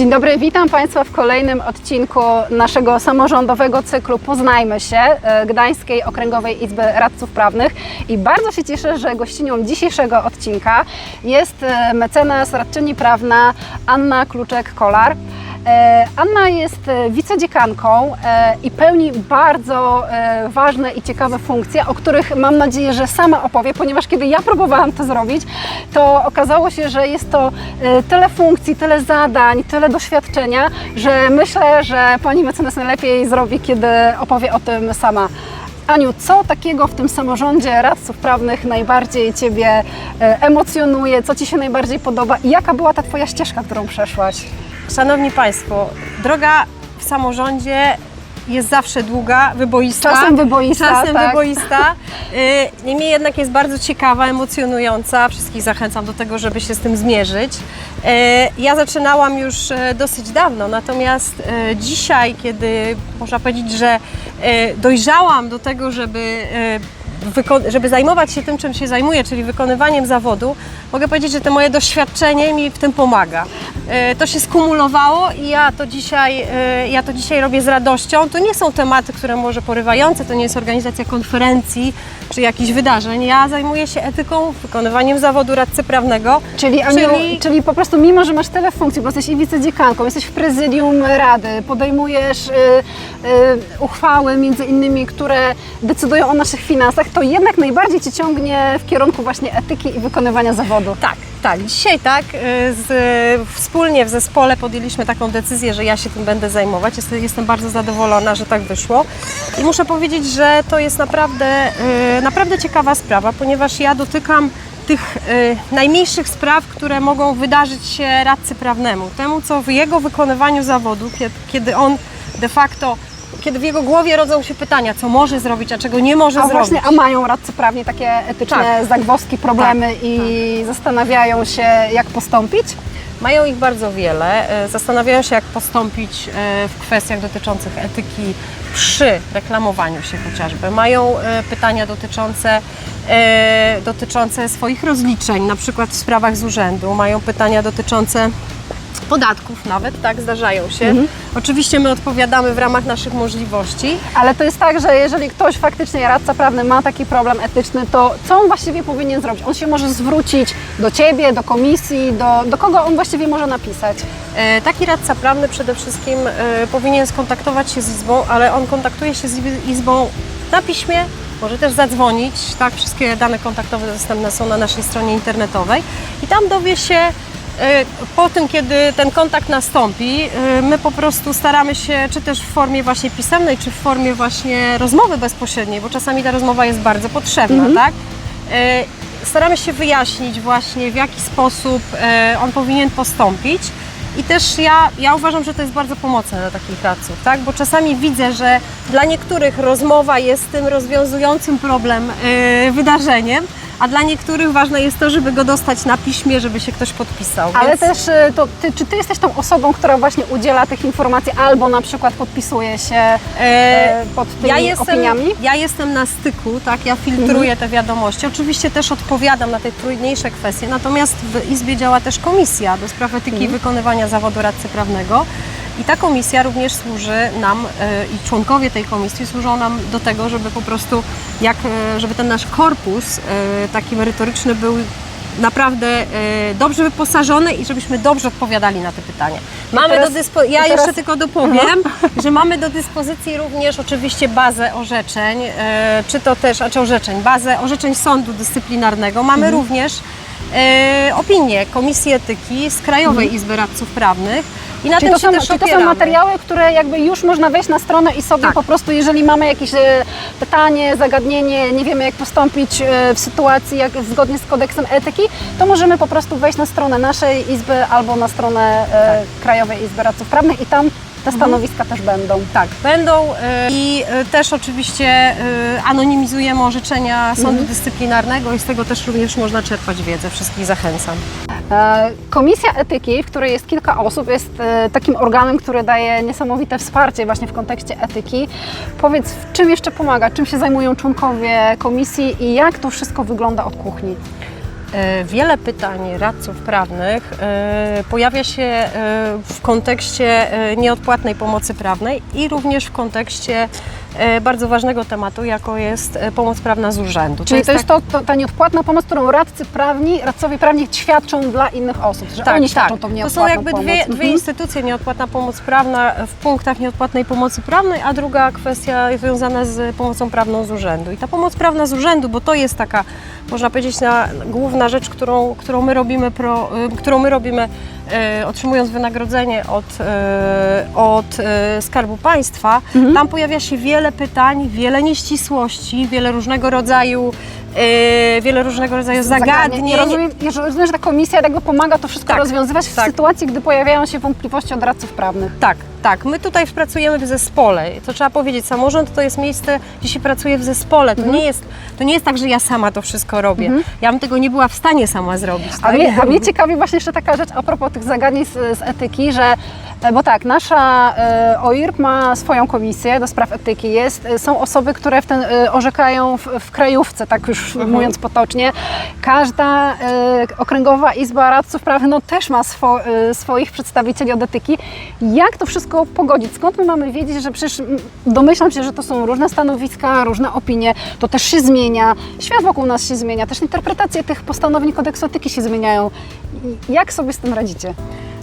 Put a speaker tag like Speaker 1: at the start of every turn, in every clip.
Speaker 1: Dzień dobry, witam Państwa w kolejnym odcinku naszego samorządowego cyklu Poznajmy się e, Gdańskiej Okręgowej Izby Radców Prawnych i bardzo się cieszę, że gościnią dzisiejszego odcinka jest e, mecenas radczyni prawna Anna Kluczek-Kolar. E, Anna jest e, wicedziekanką e, i pełni bardzo ważne i ciekawe funkcje, o których mam nadzieję, że sama opowie, ponieważ kiedy ja próbowałam to zrobić, to okazało się, że jest to tyle funkcji, tyle zadań, tyle doświadczenia, że myślę, że pani mecenas najlepiej zrobi, kiedy opowie o tym sama. Aniu, co takiego w tym samorządzie radców prawnych najbardziej Ciebie emocjonuje, co Ci się najbardziej podoba i jaka była ta Twoja ścieżka, którą przeszłaś?
Speaker 2: Szanowni Państwo, droga w samorządzie jest zawsze długa, wyboista.
Speaker 1: Czasem wyboista,
Speaker 2: Czasem
Speaker 1: tak.
Speaker 2: wyboista. Y, Niemniej jednak jest bardzo ciekawa, emocjonująca. Wszystkich zachęcam do tego, żeby się z tym zmierzyć. Y, Ja zaczynałam już e, dosyć dawno, natomiast dzisiaj, kiedy można powiedzieć, że dojrzałam do tego, żeby żeby zajmować się tym, czym się zajmuję, czyli wykonywaniem zawodu, mogę powiedzieć, że to moje doświadczenie mi w tym pomaga. E, To się skumulowało i ja to dzisiaj, e, ja to dzisiaj robię z radością. To nie są tematy, które może porywające, to nie jest organizacja konferencji czy jakichś wydarzeń. Ja zajmuję się etyką, wykonywaniem zawodu radcy prawnego.
Speaker 1: Czyli, Aniu, czyli...
Speaker 2: Czyli-
Speaker 1: po prostu mimo, że masz tyle funkcji, bo jesteś i wicedziekanką, jesteś w prezydium rady, podejmujesz y, y, uchwały między innymi, które decydują o naszych finansach, to jednak najbardziej Cię ciągnie w kierunku właśnie etyki i wykonywania zawodu.
Speaker 2: Tak, tak. Dzisiaj tak, y, z, wspólnie w zespole podjęliśmy taką decyzję, że ja się tym będę zajmować. Jestem, jestem bardzo zadowolona, że tak wyszło. I muszę powiedzieć, że to jest naprawdę, y, naprawdę ciekawa sprawa, ponieważ ja dotykam tych y, najmniejszych spraw, które mogą wydarzyć się radcy prawnemu. Temu, co w jego wykonywaniu zawodu, kiedy, kiedy on de facto, kiedy w jego głowie rodzą się pytania, co może zrobić, a czego nie może
Speaker 1: A
Speaker 2: zrobić.
Speaker 1: właśnie, a mają radcy prawni takie etyczne
Speaker 2: Tak.
Speaker 1: zagwozdki, problemy i zastanawiają się, jak postąpić?
Speaker 2: Mają ich bardzo wiele. E, Zastanawiają się, jak postąpić e, w kwestiach dotyczących etyki przy reklamowaniu się chociażby. Mają e, pytania dotyczące, dotyczące swoich rozliczeń, na przykład w sprawach z urzędu. Mają pytania dotyczące podatków nawet, tak, zdarzają się. Oczywiście my odpowiadamy w ramach naszych możliwości.
Speaker 1: Ale to jest tak, że jeżeli ktoś faktycznie, radca prawny ma taki problem etyczny, to co on właściwie powinien zrobić? On się może zwrócić do Ciebie, do komisji, do, do kogo on właściwie może napisać?
Speaker 2: E, Taki radca prawny przede wszystkim e, powinien skontaktować się z Izbą, ale on kontaktuje się z Izb- Izbą na piśmie, może też zadzwonić, tak, wszystkie dane kontaktowe dostępne są na naszej stronie internetowej i tam dowie się po tym, kiedy ten kontakt nastąpi, e, my po prostu staramy się, czy też w formie właśnie pisemnej, czy w formie właśnie rozmowy bezpośredniej, bo czasami ta rozmowa jest bardzo potrzebna, tak? E, Staramy się wyjaśnić właśnie w jaki sposób e, on powinien postąpić. I też ja, ja uważam, że to jest bardzo pomocne dla takich radców, tak? bo czasami widzę, że dla niektórych rozmowa jest tym rozwiązującym problem e, wydarzeniem, a dla niektórych ważne jest to, żeby go dostać na piśmie, żeby się ktoś podpisał.
Speaker 1: Ale
Speaker 2: Więc-
Speaker 1: też, y, to ty, czy Ty jesteś tą osobą, która właśnie udziela tych informacji albo na przykład podpisuje się e, pod tymi
Speaker 2: ja jestem,
Speaker 1: opiniami? Mhm.
Speaker 2: Ja jestem na styku, tak, ja filtruję te wiadomości. Oczywiście też odpowiadam na te trudniejsze kwestie, natomiast w Izbie działa też komisja do spraw etyki
Speaker 1: Mhm.
Speaker 2: i wykonywania zawodu radcy prawnego. I ta komisja również służy nam e, i członkowie tej komisji służą nam do tego, żeby po prostu, jak, e, żeby ten nasz korpus e, taki merytoryczny był naprawdę dobrze wyposażony i żebyśmy dobrze odpowiadali na te pytania. Mamy
Speaker 1: teraz-
Speaker 2: do dyspo- ja
Speaker 1: teraz-
Speaker 2: jeszcze tylko dopowiem, że mamy do dyspozycji również oczywiście bazę orzeczeń, czy to też, a czy orzeczeń, bazę orzeczeń sądu dyscyplinarnego. Mamy również e, opinię Komisji Etyki z Krajowej Izby Radców Prawnych i na
Speaker 1: Czyli
Speaker 2: tym
Speaker 1: to,
Speaker 2: się
Speaker 1: są,
Speaker 2: też
Speaker 1: to są
Speaker 2: opieramy.
Speaker 1: materiały, które jakby już można wejść na stronę i sobie
Speaker 2: Tak.
Speaker 1: po prostu, jeżeli mamy jakieś e, pytanie, zagadnienie, nie wiemy jak postąpić e, w sytuacji jak zgodnie z kodeksem etyki, to możemy po prostu wejść na stronę naszej izby albo na stronę e, Krajowej Izby Radców Prawnych i tam te stanowiska też będą.
Speaker 2: Tak, będą e, i e, też oczywiście e, anonimizujemy orzeczenia Sądu Dyscyplinarnego i z tego też również można czerpać wiedzę. Wszystkich zachęcam.
Speaker 1: E, Komisja Etyki, w której jest kilka osób, jest e, takim organem, który daje niesamowite wsparcie właśnie w kontekście etyki. Powiedz, w czym jeszcze pomaga, czym się zajmują członkowie komisji i jak to wszystko wygląda od kuchni?
Speaker 2: E, Wiele pytań radców prawnych e, pojawia się e, w kontekście nieodpłatnej pomocy prawnej i również w kontekście bardzo ważnego tematu, jako jest pomoc prawna z urzędu.
Speaker 1: Czyli to jest
Speaker 2: tak-
Speaker 1: to, to, ta nieodpłatna pomoc, którą radcy prawni, radcowie prawni świadczą dla innych osób, że
Speaker 2: Tak,
Speaker 1: oni świadczą
Speaker 2: tak.
Speaker 1: tą
Speaker 2: To
Speaker 1: nieodpłatną
Speaker 2: są jakby dwie,
Speaker 1: Mhm.
Speaker 2: dwie instytucje, nieodpłatna pomoc prawna w punktach nieodpłatnej pomocy prawnej, a druga kwestia związana z pomocą prawną z urzędu. I ta pomoc prawna z urzędu, bo to jest taka, można powiedzieć, na, główna rzecz, którą, którą my robimy, pro, y, którą my robimy e, otrzymując wynagrodzenie od, e, od Skarbu Państwa,
Speaker 1: Mhm.
Speaker 2: tam pojawia się wiele pytań, wiele nieścisłości, wiele różnego rodzaju e, wiele różnego rodzaju zagadnień.
Speaker 1: Ja rozumiem, rozumiem, że ta komisja jakby pomaga to wszystko
Speaker 2: Tak,
Speaker 1: rozwiązywać w
Speaker 2: tak.
Speaker 1: sytuacji, gdy pojawiają się wątpliwości od radców prawnych.
Speaker 2: Tak, tak. My tutaj pracujemy w zespole. To trzeba powiedzieć. Samorząd to jest miejsce, gdzie się pracuje w zespole. To, nie, jest, to nie jest tak, że ja sama to wszystko robię. Ja bym tego nie była w stanie sama zrobić.
Speaker 1: A
Speaker 2: tak?
Speaker 1: mnie, a mnie ciekawi właśnie jeszcze taka rzecz a propos tych zagadnień z, z etyki, że bo tak, nasza e, OIRP ma swoją komisję do spraw etyki. Jest, e, są osoby, które w ten, e, orzekają w, w krajówce, tak już mówiąc potocznie. Każda e, okręgowa izba radców prawnych no, też ma swo, e, swoich przedstawicieli od etyki. Jak to wszystko pogodzić? Skąd my mamy wiedzieć, że przecież domyślam się, że to są różne stanowiska, różne opinie, to też się zmienia, świat wokół nas się zmienia, też interpretacje tych postanowień kodeksu etyki się zmieniają. Jak sobie z tym radzicie?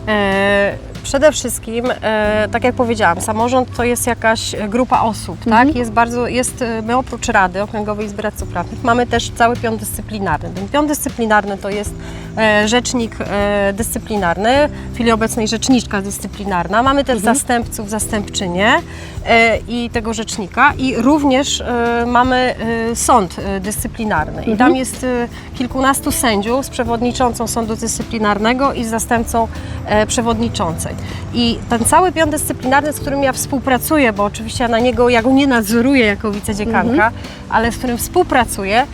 Speaker 2: E, Przede wszystkim, e, tak jak powiedziałam, samorząd to jest jakaś grupa osób,
Speaker 1: Mhm.
Speaker 2: tak? Jest bardzo, jest, e, my oprócz Rady Okręgowej Izby Radców Prawnych mamy też cały pion dyscyplinarny. Ten pion dyscyplinarny to jest rzecznik e, dyscyplinarny, w chwili obecnej rzeczniczka dyscyplinarna. Mamy też
Speaker 1: Mhm.
Speaker 2: zastępców, zastępczynie e, i tego rzecznika i również e, mamy e, sąd e, dyscyplinarny. I
Speaker 1: Mhm.
Speaker 2: tam jest e, kilkunastu sędziów z przewodniczącą sądu dyscyplinarnego i z zastępcą e, przewodniczącej. I ten cały pion dyscyplinarny, z którym ja współpracuję, bo oczywiście ja na niego, ja go nie nadzoruję jako wicedziekanka,
Speaker 1: Mhm.
Speaker 2: ale z którym współpracuję,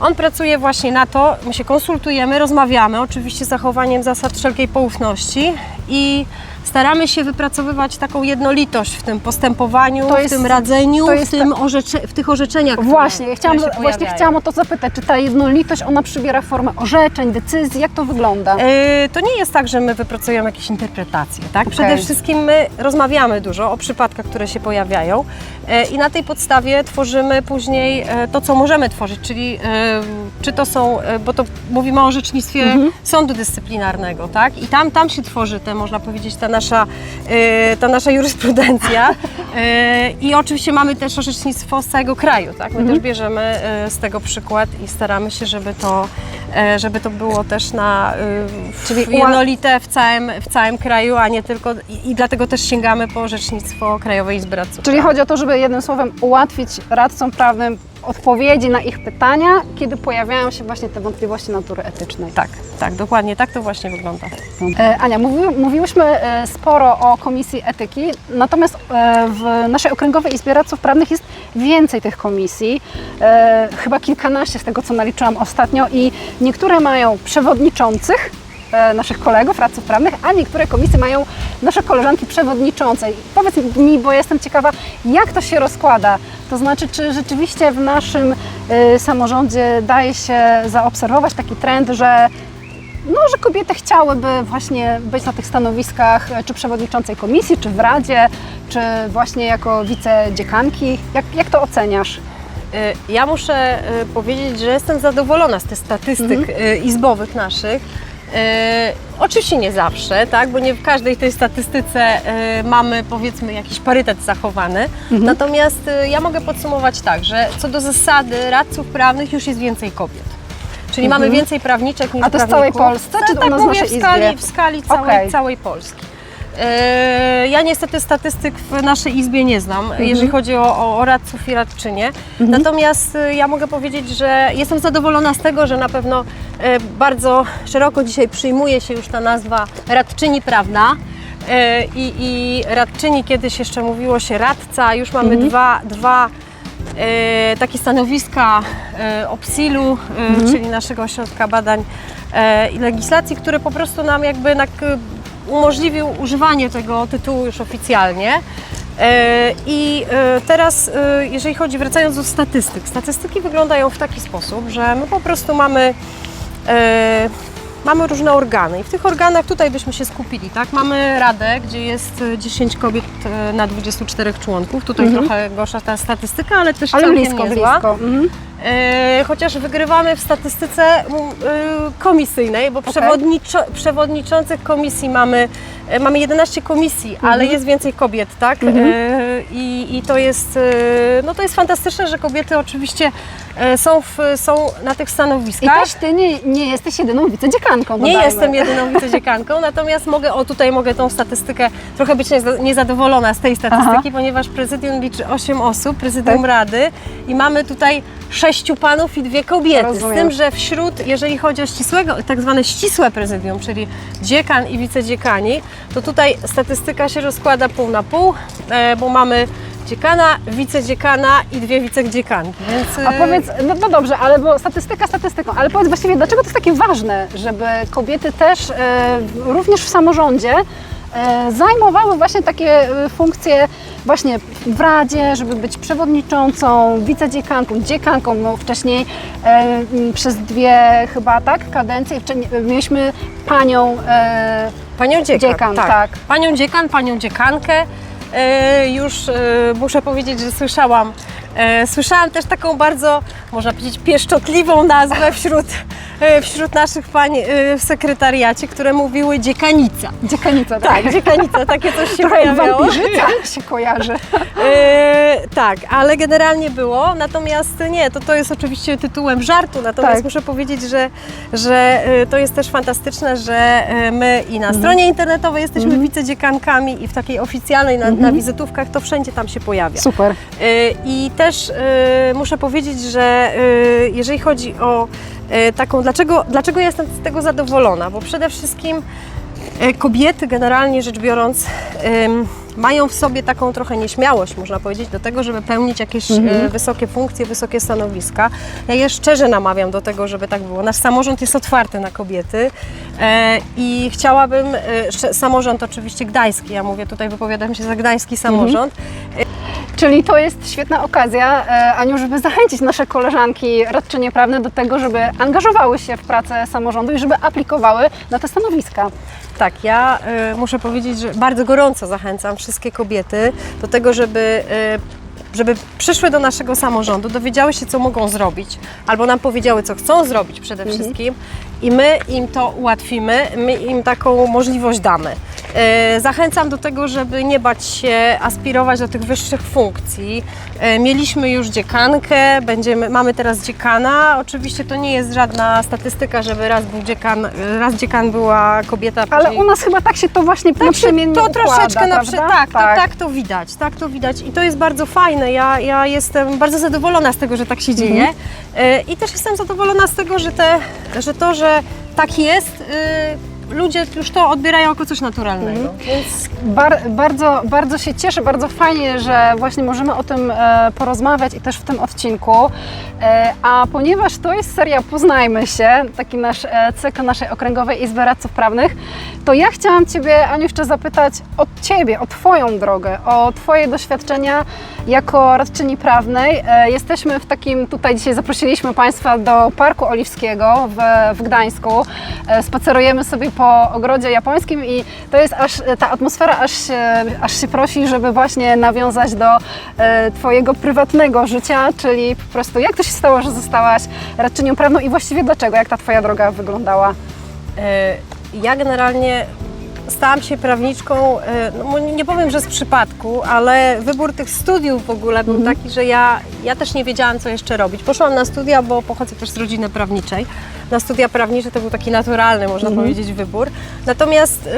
Speaker 2: on pracuje właśnie na to, my się konsultujemy, rozmawiamy, oczywiście z zachowaniem zasad wszelkiej poufności i staramy się wypracowywać taką jednolitość w tym postępowaniu,
Speaker 1: To jest-
Speaker 2: w tym radzeniu, w, tym orzecze, w tych orzeczeniach. które-
Speaker 1: Właśnie, ja chciałam,
Speaker 2: które
Speaker 1: właśnie chciałam o to zapytać, czy ta jednolitość, ona przybiera formę orzeczeń, decyzji, jak to wygląda?
Speaker 2: E, To nie jest tak, że my wypracujemy jakieś interpretacje, tak? Przede
Speaker 1: Okej.
Speaker 2: wszystkim my rozmawiamy dużo o przypadkach, które się pojawiają e, i na tej podstawie tworzymy później e, to, co możemy tworzyć, czyli czy to są, e, bo to mówimy o orzecznictwie
Speaker 1: Mhm.
Speaker 2: sądu dyscyplinarnego, tak? I tam, tam się tworzy te, można powiedzieć, ta nasza, e, ta nasza jurysprudencja E, i oczywiście mamy też orzecznictwo z całego kraju, tak? My
Speaker 1: Mhm.
Speaker 2: też bierzemy e, z tego przykład i staramy się, żeby to, e, żeby to było też na e,
Speaker 1: Czyli
Speaker 2: jednolite w całym, w całym kraju, a nie tylko i, i dlatego też sięgamy po orzecznictwo Krajowej Izby Radców.
Speaker 1: Czyli chodzi o to, żeby jednym słowem ułatwić radcom prawnym odpowiedzi na ich pytania, kiedy pojawiają się właśnie te wątpliwości natury etycznej.
Speaker 2: Tak, tak, dokładnie, tak to właśnie wygląda.
Speaker 1: E, Ania, mówi, mówiłyśmy e, sporo o Komisji Etyki, natomiast e, w naszej Okręgowej Izbie Radców Prawnych jest więcej tych komisji, e, chyba kilkanaście z tego, co naliczyłam ostatnio i niektóre mają przewodniczących, naszych kolegów, radców prawnych, a niektóre komisje mają nasze koleżanki przewodniczące. Powiedz mi, bo jestem ciekawa, jak to się rozkłada? To znaczy, czy rzeczywiście w naszym e, samorządzie daje się zaobserwować taki trend, że no, że kobiety chciałyby właśnie być na tych stanowiskach, e, czy przewodniczącej komisji, czy w radzie, czy właśnie jako wicedziekanki. Jak, jak to oceniasz?
Speaker 2: Ja muszę powiedzieć, że jestem zadowolona z tych statystyk y, izbowych naszych. Y, Oczywiście nie zawsze, tak, bo nie w każdej tej statystyce y, mamy powiedzmy jakiś parytet zachowany. Natomiast y, ja mogę podsumować tak, że co do zasady radców prawnych już jest więcej kobiet. Czyli mamy więcej prawniczek niż
Speaker 1: A to jest w całej
Speaker 2: prawników.
Speaker 1: Polsce,
Speaker 2: Tak,
Speaker 1: czy
Speaker 2: tak
Speaker 1: w
Speaker 2: mówię, w skali, w skali całej,
Speaker 1: Okej.
Speaker 2: całej Polski. E, Ja niestety statystyk w naszej izbie nie znam,
Speaker 1: Mhm.
Speaker 2: jeżeli chodzi o, o, o radców i radczynie. Natomiast e, ja mogę powiedzieć, że jestem zadowolona z tego, że na pewno e, bardzo szeroko dzisiaj przyjmuje się już ta nazwa radczyni prawna. I, I radczyni kiedyś jeszcze mówiło się radca, już mamy
Speaker 1: Mhm.
Speaker 2: dwa, dwa e, takie stanowiska e, OPSIL-u, e, czyli naszego ośrodka badań e, i legislacji, które po prostu nam jakby e, umożliwił używanie tego tytułu już oficjalnie. E, I e, teraz, e, jeżeli chodzi, wracając do statystyk, statystyki wyglądają w taki sposób, że my po prostu mamy mamy różne organy i w tych organach tutaj byśmy się skupili, tak? Mamy Radę, gdzie jest e, 10 kobiet e, na 24 członków. Tutaj
Speaker 1: Mhm.
Speaker 2: trochę gorsza ta statystyka, ale też
Speaker 1: Ale
Speaker 2: całkiem
Speaker 1: blisko,
Speaker 2: niezła.
Speaker 1: blisko. Mhm.
Speaker 2: E, chociaż wygrywamy w statystyce e, komisyjnej, bo przewodniczo, przewodniczących komisji mamy, e, mamy 11 komisji, ale jest więcej kobiet, tak?
Speaker 1: Mhm.
Speaker 2: I, I to jest, e, no to jest fantastyczne, że kobiety oczywiście e, są, w, są na tych
Speaker 1: I
Speaker 2: stanowiskach.
Speaker 1: też ty nie, nie jesteś jedyną wicedziekanką.
Speaker 2: Nie
Speaker 1: dodajmy.
Speaker 2: jestem jedyną wicedziekanką, natomiast mogę, o tutaj mogę tą statystykę, trochę być nieza- niezadowolona z tej statystyki,
Speaker 1: Aha.
Speaker 2: ponieważ prezydium liczy 8 osób, prezydium
Speaker 1: Tak.
Speaker 2: rady i mamy tutaj sześciu panów i dwie kobiety.
Speaker 1: Rozumiem.
Speaker 2: Z tym, że wśród, jeżeli chodzi o ścisłego, tak zwane ścisłe prezydium, czyli dziekan i wicedziekani, to tutaj statystyka się rozkłada pół na pół, e, bo mamy dziekana, wicedziekana i dwie wicedziekanki. Więc,
Speaker 1: A
Speaker 2: e,
Speaker 1: powiedz, no, no dobrze, ale bo statystyka statystyką, ale powiedz właściwie, dlaczego to jest takie ważne, żeby kobiety też e, również w samorządzie e, zajmowały właśnie takie e, funkcje właśnie w Radzie, żeby być przewodniczącą, wicedziekanką, dziekanką, no wcześniej e, m, przez dwie chyba tak kadencje, wcze- mieliśmy panią e,
Speaker 2: Panią dziekan,
Speaker 1: Dziekan,
Speaker 2: tak.
Speaker 1: tak.
Speaker 2: Panią dziekan, panią dziekankę. E, już e, muszę powiedzieć, że słyszałam, słyszałam też taką bardzo, można powiedzieć, pieszczotliwą nazwę wśród, e, wśród naszych pań e, w sekretariacie, które mówiły dziekanica.
Speaker 1: dziekanica,
Speaker 2: Tak, dziekanica, takie coś się
Speaker 1: Trochę
Speaker 2: pojawiało.
Speaker 1: wampirzyca się kojarzy.
Speaker 2: E, tak, ale generalnie było. Natomiast nie, to, to jest oczywiście tytułem żartu. Natomiast
Speaker 1: Tak.
Speaker 2: muszę powiedzieć, że, że e, to jest też fantastyczne, że e, my i na
Speaker 1: Mhm.
Speaker 2: stronie internetowej jesteśmy wicedziekanami i w takiej oficjalnej na, na wizytówkach to wszędzie tam się pojawia.
Speaker 1: Super.
Speaker 2: E, I też e, muszę powiedzieć, że e, jeżeli chodzi o e, taką, dlaczego, dlaczego ja jestem z tego zadowolona? Bo przede wszystkim kobiety generalnie rzecz biorąc mają w sobie taką trochę nieśmiałość, można powiedzieć, do tego, żeby pełnić jakieś e, wysokie funkcje, wysokie stanowiska. Ja je szczerze namawiam do tego, żeby tak było. Nasz samorząd jest otwarty na kobiety e, i chciałabym, e, samorząd oczywiście gdański, ja mówię tutaj, wypowiadam się za gdański samorząd,
Speaker 1: Czyli to jest świetna okazja, Aniu, żeby zachęcić nasze koleżanki radczynie prawne do tego, żeby angażowały się w pracę samorządu i żeby aplikowały na te stanowiska.
Speaker 2: Tak, ja muszę powiedzieć, że bardzo gorąco zachęcam wszystkie kobiety do tego, żeby, y, żeby przyszły do naszego samorządu, dowiedziały się, co mogą zrobić, albo nam powiedziały, co chcą zrobić przede wszystkim i my im to ułatwimy, my im taką możliwość damy. Y, Zachęcam do tego, żeby nie bać się aspirować do tych wyższych funkcji. Y, Mieliśmy już dziekankę, będziemy, mamy teraz dziekana. Oczywiście to nie jest żadna statystyka, żeby raz był dziekan, raz dziekan była kobieta.
Speaker 1: Ale
Speaker 2: później-
Speaker 1: u nas chyba tak się to właśnie
Speaker 2: tak
Speaker 1: naprzemiennie
Speaker 2: to
Speaker 1: układa,
Speaker 2: troszeczkę na
Speaker 1: prawda?
Speaker 2: tak, tak. To, tak to widać, tak to widać i to jest bardzo fajne. Ja, ja jestem bardzo zadowolona z tego, że tak się dzieje
Speaker 1: Mhm.
Speaker 2: I też jestem zadowolona z tego, że, te, że to, że tak jest, y, ludzie już to odbierają jako coś naturalnego.
Speaker 1: Mhm.
Speaker 2: Więc
Speaker 1: Bar, bardzo, bardzo się cieszę, bardzo fajnie, że właśnie możemy o tym e, porozmawiać i też w tym odcinku. E, a ponieważ to jest seria Poznajmy się, taki nasz e, cykl naszej Okręgowej Izby Radców Prawnych, to ja chciałam Ciebie, Aniu, jeszcze zapytać o Ciebie, o Twoją drogę, o Twoje doświadczenia jako radczyni prawnej. E, jesteśmy w takim, tutaj dzisiaj zaprosiliśmy Państwa do Parku Oliwskiego w, w Gdańsku. E, spacerujemy sobie po ogrodzie japońskim i to jest aż, ta atmosfera aż się, aż się prosi, żeby właśnie nawiązać do e, Twojego prywatnego życia, czyli po prostu jak to się stało, że zostałaś radczynią prawną i właściwie dlaczego, jak ta Twoja droga wyglądała?
Speaker 2: y, ja generalnie stałam się prawniczką, y, no, nie powiem, że z przypadku, ale wybór tych studiów w ogóle był taki, że ja, ja też nie wiedziałam, co jeszcze robić. Poszłam na studia, bo pochodzę też z rodziny prawniczej. Na studia prawnicze to był taki naturalny, można powiedzieć, wybór. Natomiast y,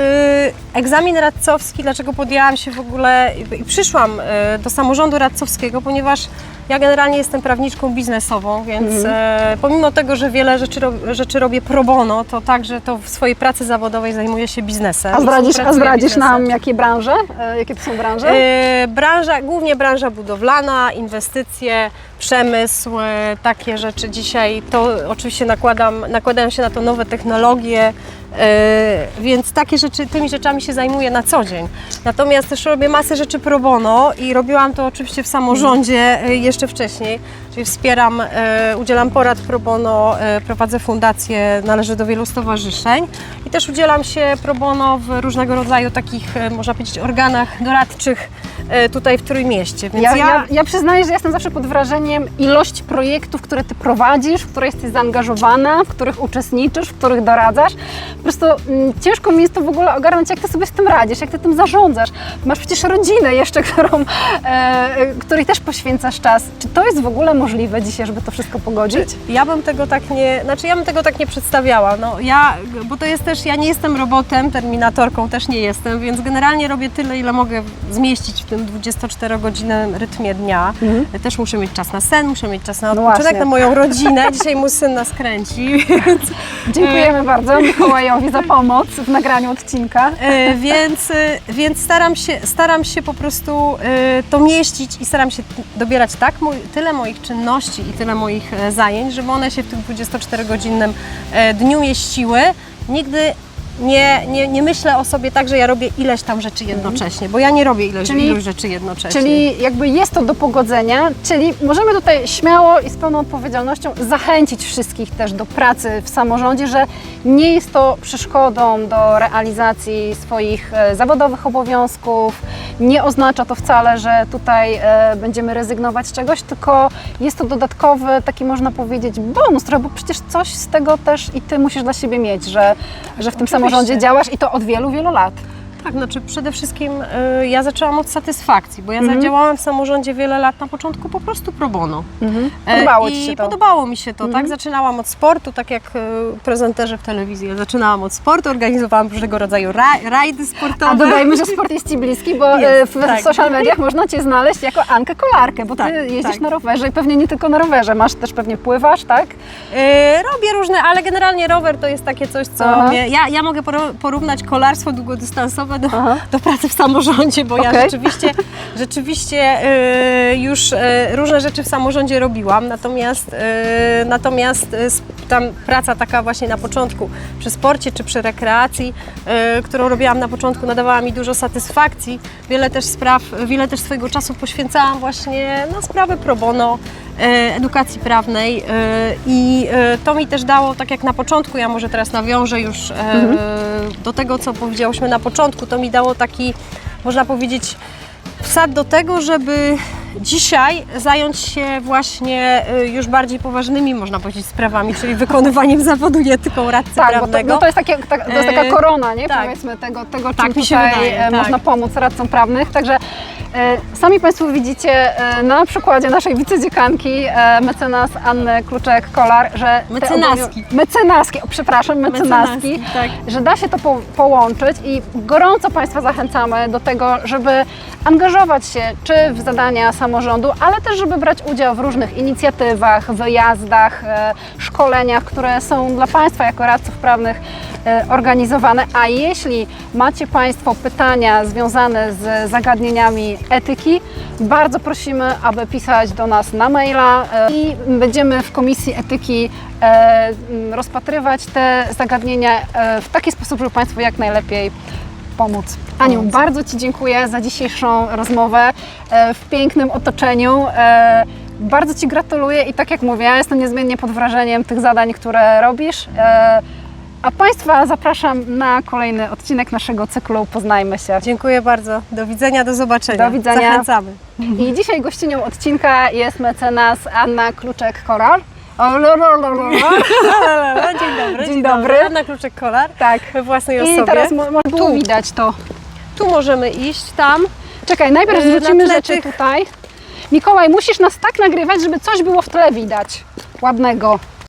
Speaker 2: egzamin radcowski, dlaczego podjęłam się w ogóle i, przyszłam y, do samorządu radcowskiego, ponieważ ja generalnie jestem prawniczką biznesową, więc e, pomimo tego, że wiele rzeczy, rzeczy robię pro bono, to także to w swojej pracy zawodowej zajmuję się biznesem.
Speaker 1: A zdradzisz, a zdradzisz nam jakie branże? E, Jakie to są branże?
Speaker 2: E, branża, głównie branża budowlana, inwestycje, przemysł, e, takie rzeczy dzisiaj. To oczywiście nakładam, nakładają się na to nowe technologie, E, więc takie rzeczy, tymi rzeczami się zajmuję na co dzień. Natomiast też robię masę rzeczy pro bono i robiłam to oczywiście w samorządzie e, jeszcze wcześniej, czyli wspieram, udzielam porad pro bono, prowadzę fundację, należę do wielu stowarzyszeń i też udzielam się pro bono w różnego rodzaju takich, można powiedzieć, organach doradczych tutaj w Trójmieście. Więc
Speaker 1: Ja, ja, ja przyznaję, że jestem zawsze pod wrażeniem ilości projektów, które ty prowadzisz, w które jesteś zaangażowana, w których uczestniczysz, w których doradzasz. Po prostu mm, ciężko mi jest to w ogóle ogarnąć, jak ty sobie z tym radzisz, jak ty tym zarządzasz. Masz przecież rodzinę jeszcze, którą, e, e, której też poświęcasz czas. Czy to jest w ogóle możliwe dzisiaj, żeby to wszystko pogodzić?
Speaker 2: Ja bym tego tak nie, znaczy ja bym tego tak nie przedstawiała. No ja, bo to jest też, ja nie jestem robotem, terminatorką też nie jestem, więc generalnie robię tyle, ile mogę zmieścić w tym 24-godzinnym rytmie dnia. Też muszę mieć czas na sen, muszę mieć czas na
Speaker 1: No
Speaker 2: odpoczynek,
Speaker 1: właśnie.
Speaker 2: na moją rodzinę. Dzisiaj mój syn nas kręci, więc,
Speaker 1: Dziękujemy bardzo Mikołajowi za pomoc w nagraniu odcinka.
Speaker 2: e, więc, e, więc staram, się, staram się po prostu e, to mieścić i staram się dobierać tak mój, tyle moich czynności i tyle moich e, zajęć, żeby one się w tym 24-godzinnym e, dniu mieściły. Nigdy nie, nie, nie myślę o sobie tak, że ja robię ileś tam rzeczy jednocześnie, bo ja nie robię ileś,
Speaker 1: Czyli-
Speaker 2: iluś rzeczy jednocześnie.
Speaker 1: Czyli jakby jest to do pogodzenia, czyli możemy tutaj śmiało i z pełną odpowiedzialnością zachęcić wszystkich też do pracy w samorządzie, że nie jest to przeszkodą do realizacji swoich e, zawodowych obowiązków. Nie oznacza to wcale, że tutaj e, będziemy rezygnować z czegoś, tylko jest to dodatkowy, taki można powiedzieć, bonus, bo przecież coś z tego też i ty musisz dla siebie mieć, że, że w tym
Speaker 2: Oczywiście.
Speaker 1: samorządzie działasz i to od wielu, wielu lat.
Speaker 2: Tak, znaczy przede wszystkim y, ja zaczęłam od satysfakcji, bo ja
Speaker 1: Mhm.
Speaker 2: zadziałałam w samorządzie wiele lat na początku po prostu pro bono. E,
Speaker 1: Podobało
Speaker 2: I
Speaker 1: ci się to?
Speaker 2: Podobało mi się to,
Speaker 1: Mhm.
Speaker 2: tak? Zaczynałam od sportu, tak jak e, prezenterzy w telewizji. Ja zaczynałam od sportu, organizowałam różnego rodzaju ra- rajdy sportowe.
Speaker 1: A dodajmy, że sport jest Ci bliski, bo
Speaker 2: Jest,
Speaker 1: e, w,
Speaker 2: tak.
Speaker 1: social mediach można Cię znaleźć jako Ankę Kolarkę, bo Ty
Speaker 2: Tak,
Speaker 1: jeździsz
Speaker 2: tak.
Speaker 1: na rowerze i pewnie nie tylko na rowerze, masz też pewnie pływasz, tak?
Speaker 2: E, robię różne, ale generalnie rower to jest takie coś, co mnie, ja, ja mogę porównać kolarstwo długodystansowe do, do pracy w samorządzie, bo ja
Speaker 1: Okej.
Speaker 2: rzeczywiście, rzeczywiście e, już e, różne rzeczy w samorządzie robiłam, natomiast, e, natomiast sp- tam praca taka właśnie na początku przy sporcie czy przy rekreacji, e, którą robiłam na początku, nadawała mi dużo satysfakcji. Wiele też spraw, wiele też swojego czasu poświęcałam właśnie na sprawy pro bono, edukacji prawnej e, i e, to mi też dało, tak jak na początku, ja może teraz nawiążę już e, do tego, co powiedziałyśmy na początku, to mi dało taki, można powiedzieć, wsad do tego, żeby dzisiaj zająć się właśnie e, już bardziej poważnymi, można powiedzieć, sprawami, czyli wykonywaniem zawodu, nie tylko radcy
Speaker 1: Tak, bo to,
Speaker 2: prawnego.
Speaker 1: no to, jest takie, tak, to jest taka
Speaker 2: E,
Speaker 1: korona, nie?
Speaker 2: tak.
Speaker 1: Powiedzmy tego, tego
Speaker 2: Tak
Speaker 1: czym tutaj
Speaker 2: wydaje,
Speaker 1: e,
Speaker 2: tak.
Speaker 1: można pomóc radcom prawnych. Także sami Państwo widzicie na przykładzie naszej wicedziekanki mecenas Anny Kluczek-Kolar, że
Speaker 2: Mecenaski.
Speaker 1: Mecenaski, o, przepraszam, mecenaski.
Speaker 2: Mecenaski, tak.
Speaker 1: że da się to po, połączyć i gorąco Państwa zachęcamy do tego, żeby angażować się czy w zadania samorządu, ale też, żeby brać udział w różnych inicjatywach, wyjazdach, e, szkoleniach, które są dla Państwa jako radców prawnych e, organizowane. A jeśli macie Państwo pytania związane z zagadnieniami etyki, bardzo prosimy, aby pisać do nas na maila e, i będziemy w Komisji Etyki rozpatrywać te zagadnienia w taki sposób, żeby Państwu jak najlepiej pomóc. Aniu,
Speaker 2: Pomóc.
Speaker 1: bardzo Ci dziękuję za dzisiejszą rozmowę e, w pięknym otoczeniu. E, Bardzo Ci gratuluję i tak jak mówię, ja jestem niezmiennie pod wrażeniem tych zadań, które robisz. E, A Państwa zapraszam na kolejny odcinek naszego cyklu Poznajmy się.
Speaker 2: Dziękuję bardzo. Do widzenia, do zobaczenia.
Speaker 1: Do widzenia.
Speaker 2: Zachęcamy.
Speaker 1: I dzisiaj gościnią odcinka jest mecenas Anna Kluczek-Koral. O, lo, lo, lo, lo, lo.
Speaker 2: Dzień dobry.
Speaker 1: Dzień dobry.
Speaker 2: Anna Kluczek-Kolar
Speaker 1: Tak.
Speaker 2: we własnej
Speaker 1: I
Speaker 2: osobie.
Speaker 1: teraz mo-
Speaker 2: Tu.
Speaker 1: widać to.
Speaker 2: Tu możemy iść, tam.
Speaker 1: Czekaj, najpierw
Speaker 2: Yy,
Speaker 1: zwrócimy
Speaker 2: tle
Speaker 1: rzeczy tutaj. Mikołaj, musisz nas tak nagrywać, żeby coś było w tle widać. Ładnego.